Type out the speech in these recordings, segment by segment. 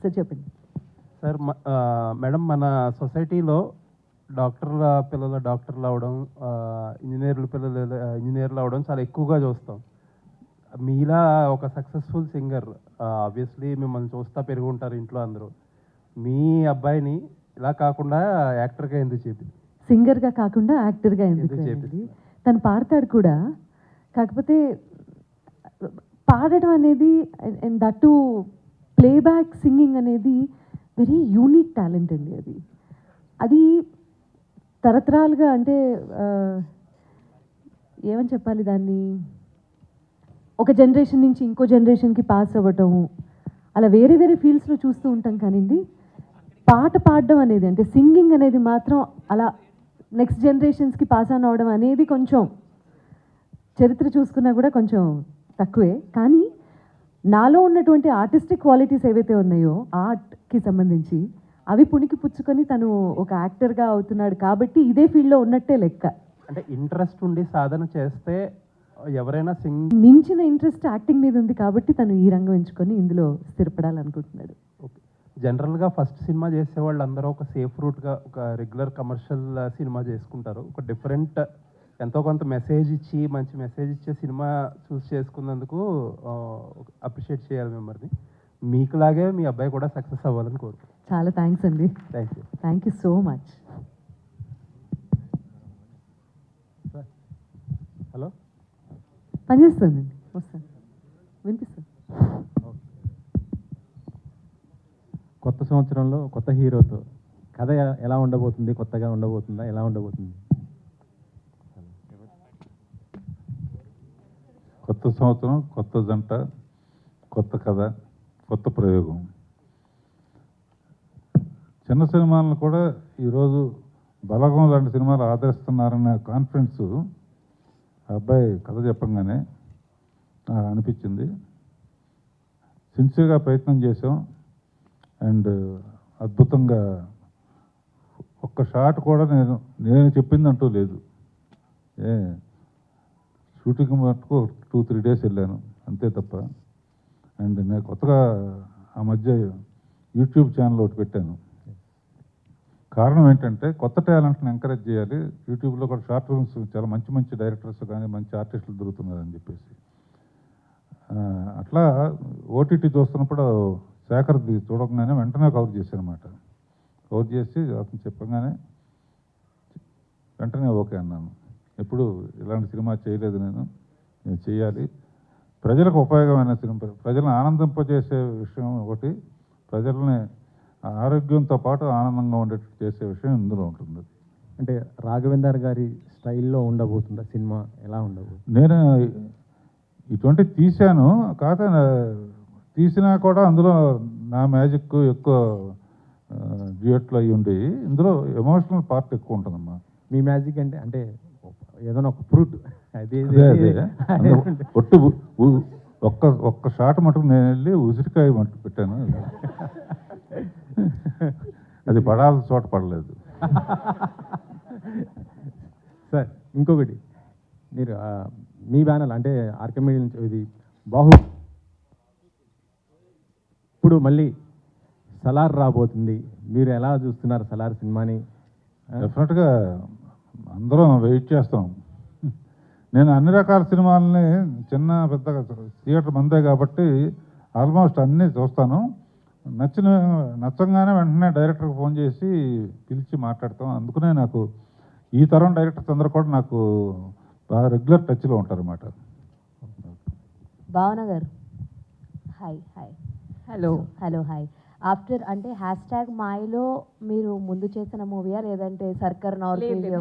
Sir చెప్పండి. Sir madam మన సొసైటీలో డాక్టర్ల పిల్లలు డాక్టర్లు అవడం ఇంజనీర్ల పిల్లలు ఇంజనీర్లు అవడం చాలా ఎక్కువగా చూస్తాం. మీలా ఒక సక్సెస్ఫుల్ సింగర్ ఆబ్వియస్లీ మిమ్మల్ని చూస్తా పెరిగి ఉంటారు ఇంట్లో అందరూ. మీ అబ్బాయిని ఇలా కాకుండా యాక్టర్గా ఎందుకు చెప్పింది సింగర్గా కాకుండా యాక్టర్గా ఎందుకు చేపిస్తున్నారు? తను పాడతాడు కూడా. కాకపోతే పాడటం అనేది అండ్ దట్టు ప్లేబ్యాక్ సింగింగ్ అనేది వెరీ యూనిక్ టాలెంట్ అండి అది. అది తరతరాలుగా అంటే ఏమని చెప్పాలి దాన్ని? ఒక జనరేషన్ నుంచి ఇంకో జనరేషన్కి పాస్ అవ్వటం అలా వేరే వేరే ఫీల్డ్స్లో చూస్తూ ఉంటాం కానివ్వండి పాట పాడడం అనేది అంటే సింగింగ్ అనేది మాత్రం అలా నెక్స్ట్ జనరేషన్స్కి పాస్ ఆన్ అవడం అనేది కొంచెం చరిత్ర చూసుకున్నా కూడా కొంచెం తక్కువే. కానీ నాలో ఉన్నటువంటి ఆర్టిస్టిక్ క్వాలిటీస్ ఏవైతే ఉన్నాయో ఆర్ట్కి సంబంధించి అవి పుణికి పుచ్చుకొని తను ఒక యాక్టర్గా అవుతున్నాడు కాబట్టి ఇదే ఫీల్డ్లో ఉన్నట్టే లెక్క. అంటే ఇంట్రెస్ట్ ఉండి సాధన చేస్తే ఎవరైనా సింగ్ మించిన ఇంట్రెస్ట్ యాక్టింగ్ మీద ఉంది కాబట్టి తను ఈ రంగం ఎంచుకొని ఇందులో స్థిరపడాలనుకుంటున్నాడు. ఓకే. జనరల్గా ఫస్ట్ సినిమా చేసే వాళ్ళు అందరూ ఒక సేఫ్ రూట్గా ఒక రెగ్యులర్ కమర్షియల్ సినిమా చేసుకుంటారు. ఒక డిఫరెంట్ ఎంతో కొంత మెసేజ్ ఇచ్చి మంచి మెసేజ్ ఇచ్చే సినిమా చూస్ చేసుకున్నందుకు అప్రిషియేట్ చేయాలి మిమ్మల్ని. మీకులాగే మీ అబ్బాయి కూడా సక్సెస్ అవ్వాలని కోరుకుంటున్నాను. చాలా థ్యాంక్స్ అండి. Thank you thank you so much hello పనిచేస్తుందండి. వస్తాను. వినిపిస్తుంది. కొత్త సంవత్సరంలో కొత్త హీరోతో కథ ఎలా ఉండబోతుంది కొత్తగా ఉండబోతుందా ఎలా ఉండబోతుంది? కొత్త సంవత్సరం కొత్త జంట కొత్త కథ కొత్త ప్రయోగం. చిన్న సినిమాలను కూడా ఈరోజు బలగం లాంటి సినిమాలు ఆదరిస్తున్నారనే కాన్ఫిడెన్స్ ఆ అబ్బాయి కథ చెప్పంగానే నాకు అనిపించింది. సిన్సియర్గా ప్రయత్నం చేసాం అండ్ అద్భుతంగా ఒక్క షాట్ కూడా నేను నేను చెప్పిందంటూ లేదు. ఏ? షూటింగ్ మటుకు టూ త్రీ డేస్ వెళ్ళాను. అంతే తప్ప. అండ్ నేను కొత్తగా ఆ మధ్య యూట్యూబ్ ఛానల్ ఒకటి పెట్టాను. కారణం ఏంటంటే కొత్త టాలెంట్ని ఎంకరేజ్ చేయాలి. యూట్యూబ్లో కూడా షార్ట్ ఫిల్మ్స్ చాలా మంచి మంచి డైరెక్టర్స్ కానీ మంచి ఆర్టిస్టులు దొరుకుతున్నారని చెప్పేసి. అట్లా ఓటీటీ చూస్తున్నప్పుడు శేఖర్ది చూడకుండానే వెంటనే కవర్ చేశాను కవర్ చేసి అతను చెప్పగానే వెంటనే ఓకే అన్నాను. ఎప్పుడు ఇలాంటి సినిమా చేయలేదు నేను. నేను చేయాలి. ప్రజలకు ఉపయోగమైన సినిమా. ప్రజలను ఆనందింపజేసే విషయం ఒకటి ప్రజల్ని ఆరోగ్యంతో పాటు ఆనందంగా ఉండేటట్టు చేసే విషయం ఇందులో ఉంటుంది. అంటే రాఘవేందర్ గారి స్టైల్లో ఉండబోతుందా సినిమా? ఎలా ఉండబోతుంది? నేను ఇటువంటి తీశాను. కాకపోతే నా- తీసినా కూడా అందులో నా మ్యాజిక్ ఎక్కువ డ్యూయట్లు అయ్యి ఉండి ఇందులో ఎమోషనల్ పార్ట్ ఎక్కువ ఉంటుందమ్మా. మీ మ్యాజిక్ అంటే అంటే ఏదైనా ఒక ఫ్రూట్. అది ఒట్టు ఒక్క ఒక్క షాట్ మటుకు నేను వెళ్ళి ఉసిరికాయ మటుకు పెట్టాను. అది పడాల్సిన చోట పడలేదు. సార్ ఇంకొకటి. మీరు మీ బ్యానర్ అంటే ఆర్కమిడి నుంచి ఇది బాహు. ఇప్పుడు మళ్ళీ సలార్ రాబోతుంది. మీరు ఎలా చూస్తున్నారు సలార్ సినిమాని? డెఫినెట్గా అందరం వెయిట్ చేస్తాం. నేను అన్ని రకాల సినిమాలని చిన్న పెద్ద థియేటర్ మందే కాబట్టి ఆల్మోస్ట్ అన్నీ చూస్తాను. నచ్చిన నచ్చంగానే వెంటనే డైరెక్టర్కి ఫోన్ చేసి పిలిచి మాట్లాడతాం. అందుకనే నాకు ఈ తరం డైరెక్టర్స్ అందరూ కూడా నాకు బాగా రెగ్యులర్ టచ్లో ఉంటారన్నమాట. భావన గారు. Hi hi. Hello. Hello hi. After అంటే హ్యాష్ ట్యాగ్ మాయలో మీరు ముందు చేసిన మూవీయా? లేదంటే సర్కర్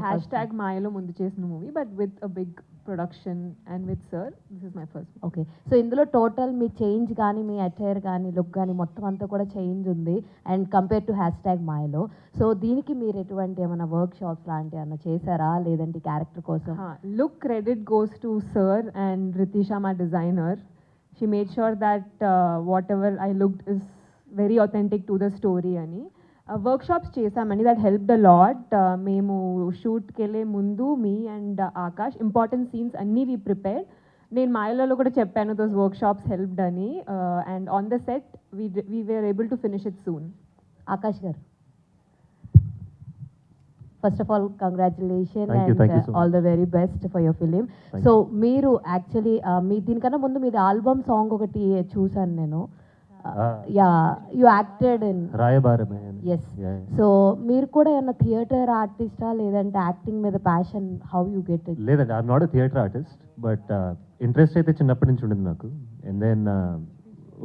హ్యాష్ ట్యాగ్ మాయలో ముందు చేసిన movie but with a big production and with sir this is my first okay. So ఇందులో టోటల్ మీ చేంజ్ కానీ మీ అటైర్ కానీ లుక్ కానీ మొత్తం అంతా కూడా చేంజ్ ఉంది and compare to hashtag మాయలో. సో దీనికి మీరు ఎటువంటి ఏమైనా వర్క్ షాప్స్ లాంటివి ఏమైనా చేశారా? లేదంటే క్యారెక్టర్ కోసం? Look credit goes to sir and Ritisha మా designer. She made sure that whatever I looked is very authentic to the story అని. వర్క్ షాప్స్ చేసామండి దట్ హెల్ప్ ద లాట్ మేము షూట్కి వెళ్ళే ముందు me and Akash important scenes అన్నీ we prepared నేను మాయలలో కూడా చెప్పాను దోస్ వర్క్ షాప్స్ హెల్ప్డ్ అని and on the set we we were able to finish it soon Akash గారు. First of all congratulation and. All the very best for your film so మీరు actually మీ దీనికన్నా ముందు మీది album song ఒకటి చూసాను నేను. Yeah you acted in రాయబారమే. Yes so మీరు కూడా ఏమన్నా థియేటర్ ఆర్టిస్టా లేదంటే యాక్టింగ్ మీద passion how you get it లేదండి I'm not theatre artist but interest అయితే చిన్నప్పటి నుంచి ఉండింది నాకు. అండ్ దెన్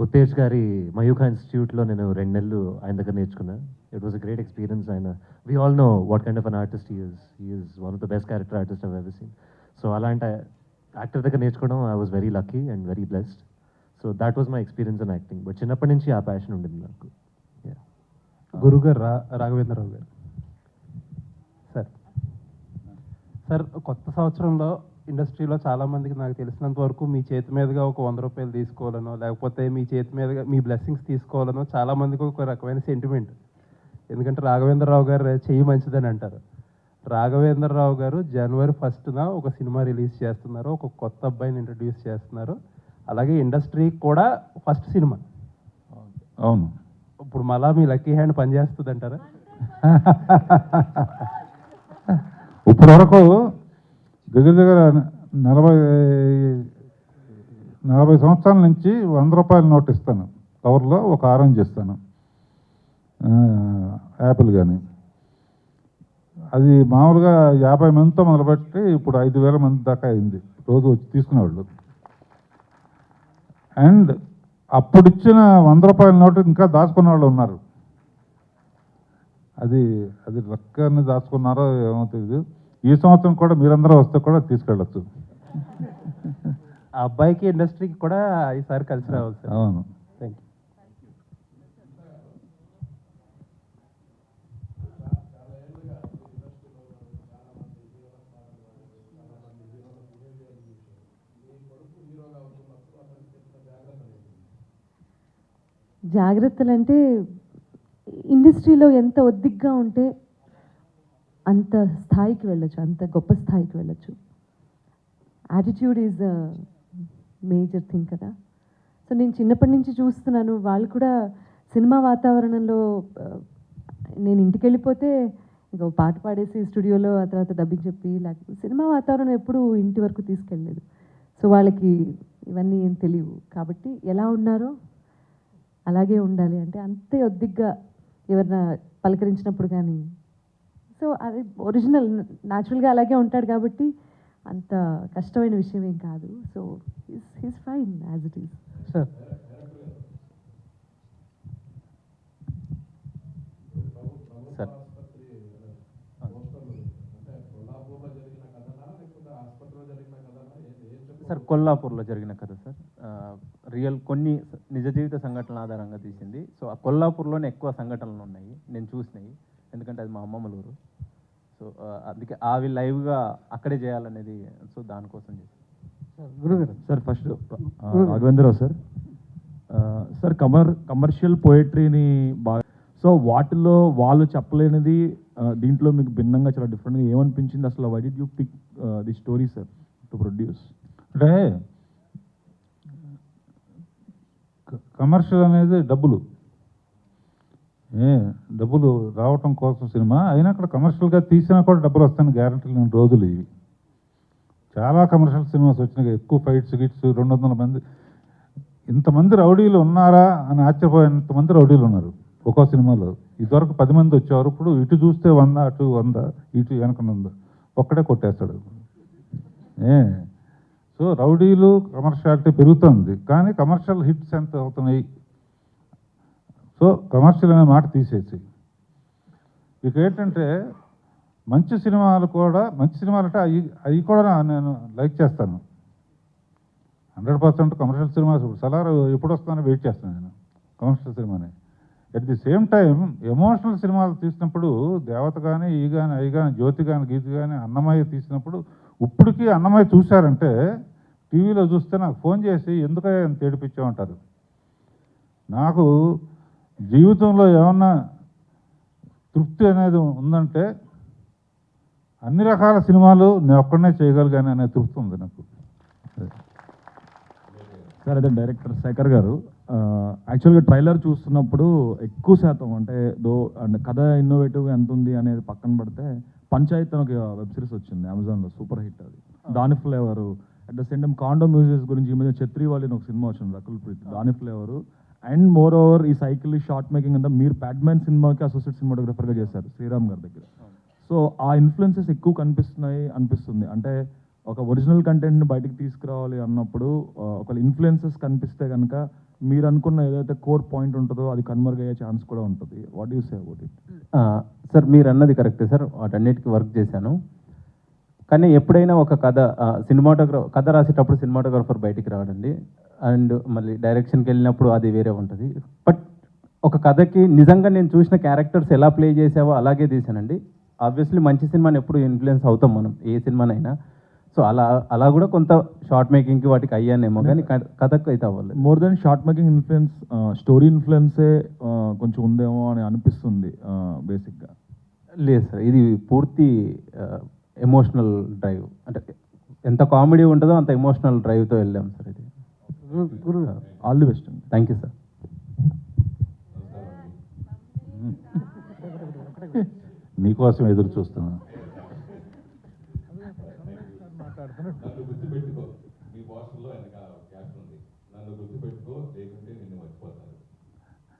ఉత్తేజ్ గారి మయూఖా ఇన్స్టిట్యూట్లో నేను రెండు నెలలు ఆయన దగ్గర నేర్చుకున్నా. It was a great experience ఆయన. We all know what kind of an artist is is one of the best character artist of ever seen so అలాంటి యాక్టర్ దగ్గర నేర్చుకోవడం I was very lucky and very blessed so that was my experience in acting but చిన్నప్పటి నుంచి ఆ passion ఉండింది నాకు. గురుగారు రా రాఘవేంద్రరావు గారు. సార్ సార్ కొత్త సంవత్సరంలో ఇండస్ట్రీలో చాలామందికి నాకు తెలిసినంత వరకు మీ చేతి మీదుగా ఒక వంద రూపాయలు తీసుకోవాలనో లేకపోతే మీ చేతి మీదుగా మీ బ్లెస్సింగ్స్ తీసుకోవాలనో చాలామందికి ఒక రకమైన సెంటిమెంట్ ఎందుకంటే రాఘవేంద్రరావు గారు చెయ్యి మంచిదని అంటారు. రాఘవేంద్రరావు గారు జనవరి ఫస్ట్న ఒక సినిమా రిలీజ్ చేస్తున్నారు. ఒక కొత్త అబ్బాయిని ఇంట్రడ్యూస్ చేస్తున్నారు. అలాగే ఇండస్ట్రీకి కూడా ఫస్ట్ సినిమా. అవును. ఇప్పుడు మళ్ళా మీ లక్కీ హ్యాండ్ పనిచేస్తుంది అంటారా ఇప్పటి వరకు దగ్గర దగ్గర నలభై నలభై సంవత్సరాల నుంచి వంద రూపాయల నోట్ ఇస్తాను. కవర్లో ఒక ఆరెంజ్ ఇస్తాను. యాపిల్ కానీ అది మామూలుగా యాభై మందితో మొదలుపెట్టి ఇప్పుడు ఐదు వేల మంది దాకా అయింది. రోజు వచ్చి తీసుకునేవాళ్ళు. అండ్ అప్పుడు ఇచ్చిన వంద రూపాయల నోటు ఇంకా దాచుకున్న వాళ్ళు ఉన్నారు. అది అది లక్కని దాచుకున్నారో ఏమో తెలియదు ఈ సంవత్సరం కూడా మీరందరూ వస్తే కూడా తీసుకెళ్ళచ్చు. ఆ అబ్బాయికి ఇండస్ట్రీకి కూడా ఈసారి కలిసి సార్ అవును థ్యాంక్ యూ జాగ్రత్తలు అంటే ఇండస్ట్రీలో ఎంత ఒద్దిగ్గా ఉంటే అంత స్థాయికి వెళ్ళొచ్చు అంత గొప్ప స్థాయికి వెళ్ళొచ్చు. యాటిట్యూడ్ ఈజ్ మేజర్ థింగ్ కదా. సో నేను చిన్నప్పటి నుంచి చూస్తున్నాను వాళ్ళు కూడా సినిమా వాతావరణంలో నేను ఇంటికి వెళ్ళిపోతే ఇంకో పాట పాడేసి స్టూడియోలో ఆ తర్వాత డబ్బింగ్ చెప్పి లేకపోతే సినిమా వాతావరణం ఎప్పుడూ ఇంటి వరకు తీసుకెళ్ళలేదు. సో వాళ్ళకి ఇవన్నీ ఏం తెలియవు. కాబట్టి ఎలా ఉన్నారో అలాగే ఉండాలి. అంటే అంతే ఒద్దిగ్గా ఎవరిన పలకరించినప్పుడు కానీ సో అది ఒరిజినల్ న్యాచురల్గా అలాగే ఉంటాడు కాబట్టి అంత కష్టమైన విషయం ఏం కాదు. So he's fine as it is. Sir. Sir. Sir కొల్లాపూర్లో జరిగిన కథ సార్. ఆ, రియల్ కొన్ని నిజ జీవిత సంఘటనల ఆధారంగా తీసింది. సో ఆ కొల్లాపూర్లోనే ఎక్కువ సంఘటనలు ఉన్నాయి. నేను చూసినాయి ఎందుకంటే అది మా అమ్మమ్మల ఊరు. సో అందుకే అవి లైవ్గా అక్కడే చేయాలనేది సో దానికోసం చేసి గురుగారు. Sir first Raghavendrarao sir. Sir commer commercial పోయిటరీని బాగా సో వాటిలో వాళ్ళు చెప్పలేనిది దీంట్లో మీకు భిన్నంగా చాలా డిఫరెంట్గా ఏమనిపించింది? అసలు why did you pick the story sir to produce అంటే కమర్షియల్ అనేది డబ్బులు. ఏ డబ్బులు రావటం కోసం సినిమా అయినా అక్కడ కమర్షియల్గా తీసినా కూడా డబ్బులు వస్తాయని గ్యారంటీ లేని రోజులు ఇవి. చాలా కమర్షియల్ సినిమాస్ వచ్చినాయి. ఎక్కువ ఫైట్స్ గిట్స్ రెండు వందల మంది. ఇంతమంది రౌడీలు ఉన్నారా అని ఆశ్చర్యపోయేంతమంది రౌడీలు ఉన్నారు ఒక్కో సినిమాలో. ఇదివరకు పది మంది వచ్చేవారు. ఇప్పుడు ఇటు చూస్తే వంద అటు వంద ఇటు వెనకనుంద ఒక్కడే కొట్టేస్తాడు. ఏ సో రౌడీలు కమర్షియాలిటీ పెరుగుతుంది. కానీ కమర్షియల్ హిట్స్ ఎంత అవుతున్నాయి? సో కమర్షియల్ అనే మాట తీసేసి. ఇక ఏంటంటే మంచి సినిమాలు కూడా మంచి సినిమాలు అంటే అవి అవి కూడా నేను లైక్ చేస్తాను. హండ్రెడ్ పర్సెంట్ కమర్షియల్ సినిమాస్ ఇప్పుడు సలార్ ఎప్పుడు వస్తుందని వెయిట్ చేస్తాను నేను కమర్షియల్ సినిమాని. At the same time emotional సినిమాలు తీసినప్పుడు దేవత కానీ ఈ కానీ అవి కానీ జ్యోతి కానీ గీతి కానీ అన్నమయ్య తీసినప్పుడు ఇప్పటికీ అన్నమయ్య చూశారంటే టీవీలో చూస్తే నాకు ఫోన్ చేసి ఎందుకయ్యా ఇంత ఏడిపించామంటారు నాకు జీవితంలో ఏమన్నా తృప్తి అనేది ఉందంటే అన్ని రకాల సినిమాలు నేను ఒక్కడనే చేయగలిగాను అనే తృప్తి ఉంది నాకు. సార్ అదే డైరెక్టర్ శేఖర్ గారు యాక్చువల్గా ట్రైలర్ చూస్తున్నప్పుడు ఎక్కువ శాతం అంటే దో అండ్ కథ ఇన్నోవేటివ్ ఎంత ఉంది అనేది పక్కన పడితే పంచాయత్ అని ఒక వెబ్ సిరీస్ వచ్చింది అమెజాన్లో సూపర్ హిట్ అది. దాని flavour at the same time condor musics గురించి ఈ మధ్య ఛత్రి వాళ్ళని ఒక సినిమా వచ్చింది రకుల్ ప్రీత్. దాని ఫ్లేవరు అండ్ మోర్ ఓవర్ ఈ సైకిల్ షార్ట్ మేకింగ్ అంతా మీరు ప్యాడ్మ్యాన్ సినిమాకి అసోసియేట్ సినిమాటోగ్రఫర్గా చేశారు శ్రీరామ్ గారి దగ్గర. సో ఆ ఇన్ఫ్లుయెన్సెస్ ఎక్కువ కనిపిస్తున్నాయి అనిపిస్తుంది. అంటే ఒక ఒరిజినల్ కంటెంట్ని బయటికి తీసుకురావాలి అన్నప్పుడు ఆ, ఒక ఇన్ఫ్లుయెన్సెస్ కనిపిస్తే కనుక మీరు అనుకున్న ఏదైతే కోర్ పాయింట్ ఉంటుందో అది కన్వర్గ్ అయ్యే ఛాన్స్ కూడా ఉంటుంది. What you say about it sir మీరు అన్నది కరెక్టే సార్ వాటన్నిటికీ వర్క్ చేశాను. కానీ ఎప్పుడైనా ఒక కథ సినిమాటోగ్రఫర్ కథ రాసేటప్పుడు సినిమాటోగ్రఫర్ బయటికి రావడండి అండ్ మళ్ళీ డైరెక్షన్కి వెళ్ళినప్పుడు అది వేరే ఉంటుంది. బట్ ఒక కథకి నిజంగా నేను చూసిన క్యారెక్టర్స్ ఎలా ప్లే చేసావో అలాగే తీసానండి ఆబ్వియస్లీ మంచి సినిమాని ఎప్పుడు ఇన్ఫ్లుయెన్స్ అవుతాం మనం ఏ సినిమానైనా. సో అలా అలా కూడా కొంత షార్ట్ మేకింగ్కి వాటికి అయ్యానేమో కానీ కథకు అయితే అవ్వలేదు. More than short making influence story ఇన్ఫ్లుయెన్సే కొంచెం ఉందేమో అని అనిపిస్తుంది బేసిక్గా. లేదు సార్ ఇది పూర్తి ఎమోషనల్ డ్రైవ్ అంటే ఎంత కామెడీ ఉంటుందో అంత ఎమోషనల్ డ్రైవ్తో వెళ్ళాం సార్ ఇది. ఆల్ ది బెస్ట్ అండి థ్యాంక్ యూ సార్ నీకోసం ఎదురు చూస్తున్నా నన్ను గుర్తుపెట్టుకో మీ బాస్లో వెనక క్యాప్షన్ ఉంది నన్ను గుర్తుపెట్టుకో లేకుంటే నిన్ను మర్చిపోతారు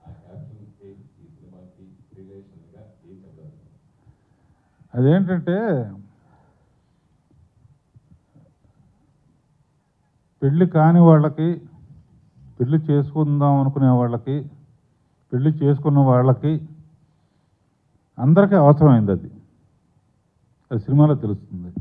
ఆ క్యాప్షన్ ఈ సినిమాకి రిలేషన్గా ఏం చెప్పారు అదేంటంటే పెళ్ళి కాని వాళ్ళకి పెళ్ళి చేసుకుందాం అనుకునే వాళ్ళకి పెళ్ళి చేసుకున్న వాళ్ళకి అందరికీ అవసరమైంది అది. అది సినిమాలో తెలుస్తుంది.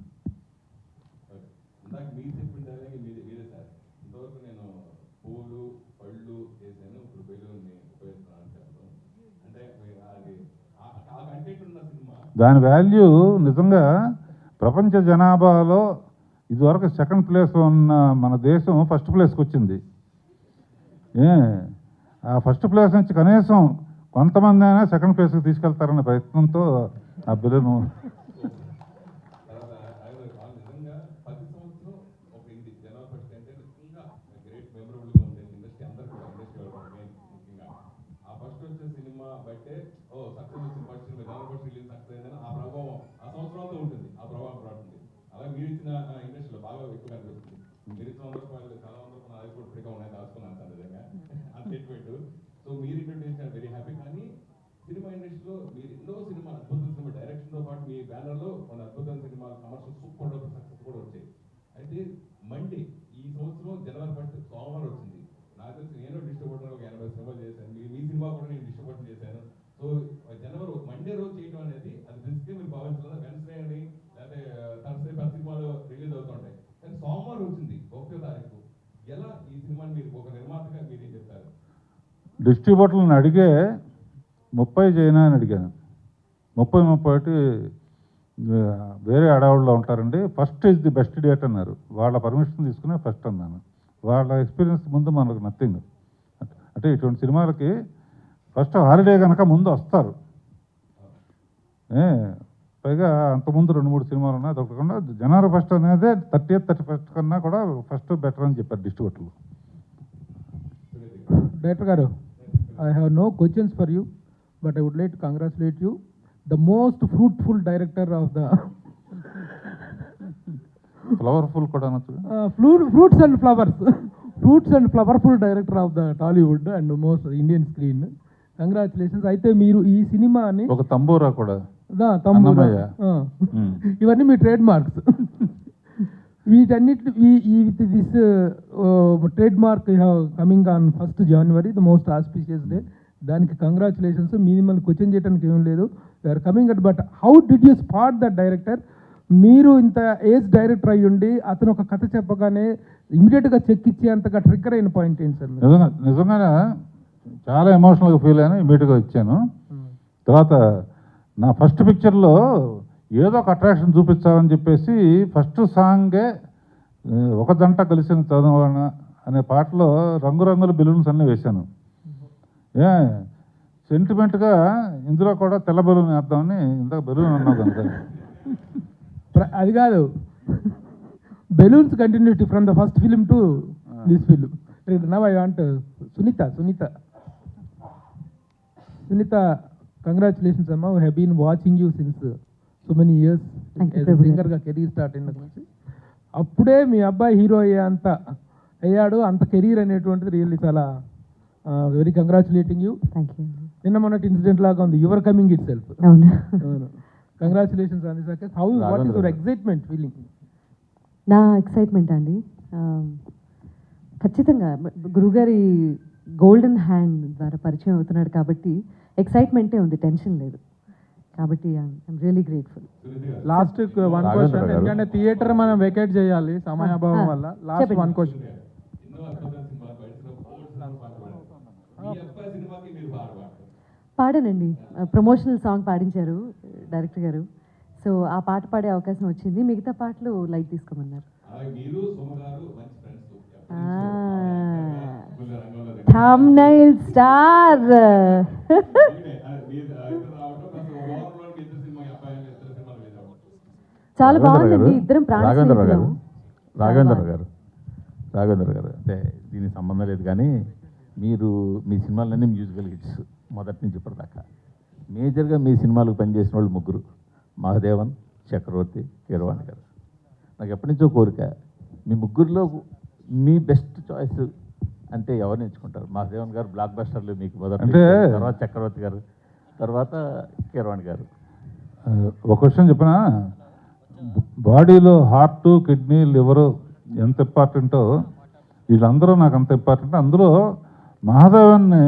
దాని వాల్యూ నిజంగా ప్రపంచ జనాభాలో ఇదివరకు సెకండ్ ప్లేస్లో ఉన్న మన దేశం ఫస్ట్ ప్లేస్కి వచ్చింది. ఏ ఆ ఫస్ట్ ప్లేస్ నుంచి కనీసం కొంతమంది అయినా సెకండ్ ప్లేస్కి తీసుకెళ్తారనే ప్రయత్నంతో ఆ బిల్లును తర్వాత ఆయన వాళ్ళు నిజంగా ప్రతి సంవత్సరం ఒక ఇది జనవరి ఫస్ట్ అంటే నిజంగా గ్రేట్ మెమరబుల్గా ఉండేది ఇండస్ట్రీ అందరికీ ఇండస్ట్రీ మెయిన్ ముఖ్యంగా ఆ ఫస్ట్ వచ్చే సినిమా బట్టే ఓ సక్సెస్ వచ్చిన ఫస్ట్ సినిమా జనవరి ఫస్ట్ రిలీజ్ సక్సెస్ అయిందని ఆ ప్రభావం ఆ సంవత్సరంలో ఉంటుంది ఆ ప్రభావం పడుతుంది అలాగే మీరు ఇచ్చిన ఇండస్ట్రీలో బాగా ఎక్కువ కనిపిస్తుంది మీరు ఇచ్చిన వంద రూపాయలు చాలా వంద రూపాయలు అది కూడా ఇప్పటికే ఉన్నాయి దాచుకున్నాను సార్ నిజంగా అంత ట్రీట్మెంట్ సో మీరు ఇంట్రొడ్యూస్ వెరీ హ్యాపీ కానీ సినిమా ఇండస్ట్రీలో మీరు ఎన్నో సినిమా అద్భుతమైన సినిమా డైరెక్షన్తో పాటు మీ బ్యానర్లో మన అద్భుతం సినిమా కమర్షియల్ సూపర్ డబ్బు సక్సెస్ కూడా వచ్చాయి. అయితే మండే ఈ సంవత్సరం జనవరి ఫస్ట్ సోమవారం వచ్చింది. నాకు తెలిసి నేను డిస్ట్రిబ్యూటర్ ఒక ఎనభై సినిమాలు చేశాను. మీ సినిమా కూడా నేను డిస్ట్రిబ్యూషన్ చేశాను. సో జనవరి మండే రోజు చేయడం అనేది అది రిస్క్ మీరు భావించాలి వెన్స్డే అని లేకపోతే థర్స్డే పది సినిమాలు రిలీజ్ అవుతుంటాయి కానీ సోమవారం వచ్చింది ఒకటో తారీఖు. ఎలా ఈ సినిమాని మీరు ఒక నిర్మాతగా మీరు ఏం చెప్తారు? డిస్ట్రిబ్యూటర్లను అడిగే ముప్పై చేయనా అని అడిగాను. ముప్పై ముప్పై ఒకటి వేరే అడవుల్లో ఉంటారండి. First is the best date అన్నారు. వాళ్ళ పర్మిషన్ తీసుకునే ఫస్ట్ అన్నాను. వాళ్ళ ఎక్స్పీరియన్స్ ముందు మనకు నథింగ్ అంటే ఇటువంటి సినిమాలకి ఫస్ట్ హాలిడే కనుక ముందు వస్తారు. పైగా అంతకుముందు రెండు మూడు సినిమాలు ఉన్నాయి. దొరకకుండా జనవరి ఫస్ట్ అనేది థర్టీ థర్టీ ఫస్ట్ కన్నా కూడా ఫస్ట్ బెటర్ అని చెప్పారు డిస్ట్రిబ్యూటర్లు డైరెక్టర్ గారు I have no questions for you but I would like to congratulate you. The most fruitful director of the flowerful కూడా fruits and flowers, fruits and flowerful director of the Tollywood and most Indian screen. Congratulations అయితే మీరు ఈ సినిమాని ఒక తంబూరా కూడా. దా. మ్మ్. ఇవన్నీ మీ trade marks వీటన్నిటి ఈ with this trademark coming on first January the most auspicious day దానికి కంగ్రాచులేషన్స్ మిమ్మల్ని క్వశ్చన్ చేయడానికి ఏం లేదు. Or coming at but how did you spot the director మీరు ఇంత ఏజ్ డైరెక్టర్ అయ్యి ఉండి అతను ఒక కథ చెప్పగానే ఇమీడియట్గా చెక్ ఇచ్చేంతగా ట్రిగ్గర్ అయిన పాయింట్ ఏంటి సార్ నిజంగా నిజంగానే చాలా ఎమోషనల్గా ఫీల్ అయినా ఇమీడియట్గా ఇచ్చాను తర్వాత నా ఫస్ట్ పిక్చర్లో ఏదో ఒక అట్రాక్షన్ చూపించాలని చెప్పేసి ఫస్ట్ సాంగే ఒక జంట కలిసిన చదవన అనే పాటలో రంగురంగుల బెలూన్స్ అన్నీ వేశాను. ఏ సెంటిమెంట్గా ఇందులో కూడా తెల్ల బెలూన్ వేద్దామని ఇందాక బెలూన్ అన్నావు ప్ర- అది కాదు. Balloons continuity from the first film to this film. Now I want Sunitha Sunitha. Sunitha congratulations అమ్మా. Have been watching you since so many years. సింగర్గా కెరీర్ స్టార్ట్ అయిన నుంచి. అప్పుడే మీ అబ్బాయి హీరో అయ్యే అంత అయ్యాడు. అంత కెరీర్ అనేటువంటిది రియల్లీ చాలా very congratulating you thank you నిన్న మొన్నటి ఇన్సిడెంట్ లాగా ఉంది. యువర్ కమింగ్ ఇట్ సెల్ఫ్ అవును. అవును. Congratulations this success how what is your excitement feeling నా ఎక్సైట్మెంట్ అండి. ఖచ్చితంగా గురుగారి గోల్డెన్ హ్యాండ్ ద్వారా పరిచయం అవుతున్నాడు కాబట్టి ఎక్సైట్మెంటే ఉంది టెన్షన్ లేదు. కాబట్టి I'm really grateful last one question. ఎందుకంటే థియేటర్ మనం వెకేట్ చేయాలి సమయాభావం వల్ల. లాస్ట్. వన్ క్వశ్చన్ పాడానండి. ప్రమోషనల్ సాంగ్ పాడించారు డైరెక్టర్ గారు. సో ఆ పాట పాడే అవకాశం వచ్చింది. మిగతా పాటలు లైట్ తీసుకోమన్నారు. అలాగే మీరు సుమ గారు మంచి ఫ్రెండ్స్ రంగంలో థంబ్నైల్ స్టార్ చాలా బాగుందండి. ఇద్దరం ప్రాణ రాఘవేంద్ర గారు? స్నేహితులం. రాఘవేంద్ర గారు? రాఘవేంద్ర గారు? అంటే దీనికి సంబంధం లేదు కానీ మీరు మీ సినిమాలన్నీ మ్యూజికల్ హిట్స్. మొదటి నుంచి ఇప్పటిదాకా. మేజర్గా మీ సినిమాలకు పనిచేసిన వాళ్ళు ముగ్గురు. మహాదేవన్ చక్రవర్తి కీరవాణి గారు. నాకు ఎప్పటి నుంచో కోరిక మీ ముగ్గురులో మీ బెస్ట్ చాయిస్ అంటే ఎవరిని ఎంచుకుంటారు మహాదేవన్ గారు బ్లాక్ బస్టర్లు మీకు మొదటి తర్వాత చక్రవర్తి గారు తర్వాత కీరవాణి గారు. ఒక విషయం చెప్పిన? బాడీలో హార్ట్ కిడ్నీ లివర్ ఎంత ఇంపార్టెంటో వీళ్ళందరూ నాకు అంత ఇంపార్టెంట్. అందులో మహాదేవన్ని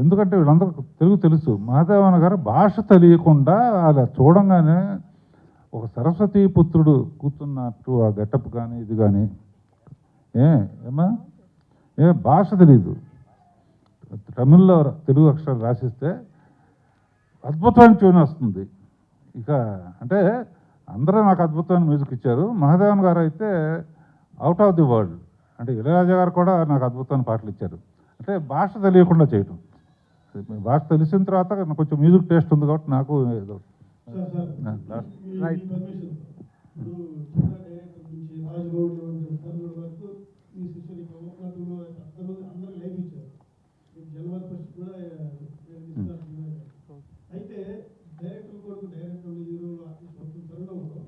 ఎందుకంటే వీళ్ళందరూ తెలుగు తెలుసు. మహాదేవన్ గారు భాష తెలియకుండా అలా చూడంగానే ఒక సరస్వతి పుత్రుడు కూర్చున్నట్టు ఆ గెటప్ కానీ ఇది కానీ ఏ ఏమా ఏ భాష తెలీదు. తమిళ్ళో తెలుగు అక్షరాలు రాసిస్తే అద్భుతమైన ట్యూన్ వస్తుంది. ఇక అంటే అందరూ నాకు అద్భుతమైన మ్యూజిక్ ఇచ్చారు. మహాదేవన్ గారు అయితే అవుట్ ఆఫ్ ది వరల్డ్ అంటే ఇళయరాజా గారు కూడా నాకు అద్భుతమైన పాటలు ఇచ్చారు. అంటే భాష తెలియకుండా చేయటం. భాష తెలిసిన తర్వాత కొంచెం మ్యూజిక్ టేస్ట్ ఉంది కాబట్టి నాకు ఏదో రైట్ అయితే డైరెక్టర్ కొడుకు డైరెక్టర్ హీరోలు ఆర్టిస్ట్ వస్తున్న తరుణంలో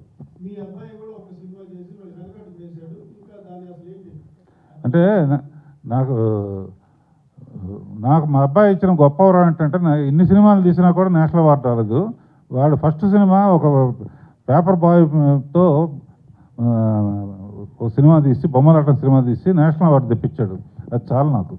మీ అబ్బాయి కూడా ఒక సినిమా చేసి వాళ్ళు కనకట్టు చేశాడు ఇంకా దాని అసలు ఏంటి అంటే నా- నాకు నాకు మా అబ్బాయి ఇచ్చిన గొప్ప వరం ఏంటంటే ఎన్ని సినిమాలు తీసినా కూడా నేషనల్ అవార్డు రాలేదు. వాడు ఫస్ట్ సినిమా ఒక పేపర్ బాయ్తో ఒక సినిమా తీసి బొమ్మలాటం సినిమా తీసి నేషనల్ అవార్డు తెప్పించాడు. అది చాలు నాకు.